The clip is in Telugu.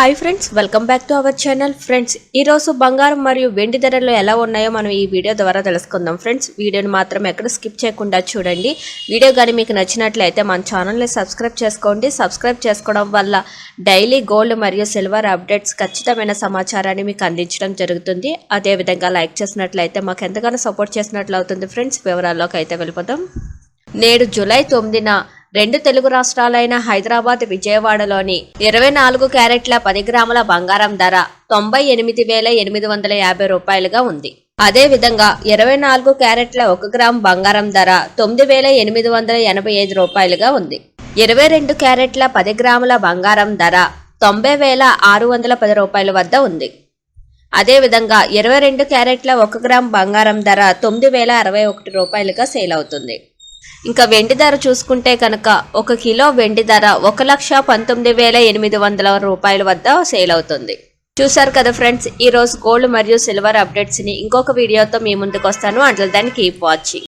Hi friends welcome back to our channel friends ఈరోజు బంగారం మరియు వెండి ధరలు ఎలా ఉన్నాయో మనం ఈ వీడియో ద్వారా తెలుసుకుందాం. ఫ్రెండ్స్ వీడియోని మాత్రం ఎక్కడ స్కిప్ చేయకుండా చూడండి. వీడియో కానీ మీకు నచ్చినట్లయితే మన ఛానల్ని సబ్స్క్రైబ్ చేసుకోండి. సబ్స్క్రైబ్ చేసుకోవడం వల్ల డైలీ గోల్డ్ మరియు సిల్వర్ అప్డేట్స్ ఖచ్చితమైన సమాచారాన్ని మీకు అందించడం జరుగుతుంది. అదేవిధంగా లైక్ చేసినట్లయితే మాకు ఎంతగానో సపోర్ట్ చేసినట్లు అవుతుంది. ఫ్రెండ్స్ వివరాల్లోకి అయితే వెళ్ళిపోతాం నేడు జూలై తొమ్మిదిన రెండు తెలుగు రాష్ట్రాలైన హైదరాబాద్ విజయవాడలోని ఇరవై నాలుగు క్యారెట్ల పది గ్రాముల బంగారం ధర తొంభై ఎనిమిది వేల ఎనిమిది వందల యాభై రూపాయలుగా ఉంది. అదే విధంగా ఇరవై నాలుగు క్యారెట్ల ఒక గ్రామ్ బంగారం ధర తొమ్మిది వేల ఎనిమిది వందల ఎనభై ఐదు రూపాయలుగా ఉంది. ఇరవై రెండు క్యారెట్ల పది గ్రాముల బంగారం ధర తొంభై వేల ఆరు వందల పది రూపాయల వద్ద ఉంది. అదేవిధంగా ఇరవై రెండు క్యారెట్ల ఒక గ్రామ్ బంగారం ధర తొమ్మిది వేల అరవై ఒకటి రూపాయలుగా సేల్ అవుతుంది. ఇంకా వెండి ధర చూసుకుంటే కనుక ఒక కిలో వెండి ధర ఒక లక్ష పంతొమ్మిది వేల ఎనిమిది వందల రూపాయల వద్ద సేల్ అవుతుంది. చూసారు కదా ఫ్రెండ్స్ ఈ గోల్డ్ మరియు సిల్వర్ అప్డేట్స్ని ఇంకొక వీడియోతో మీ ముందుకు వస్తాను. అట్లా దాన్ని కీప్ వాచింగ్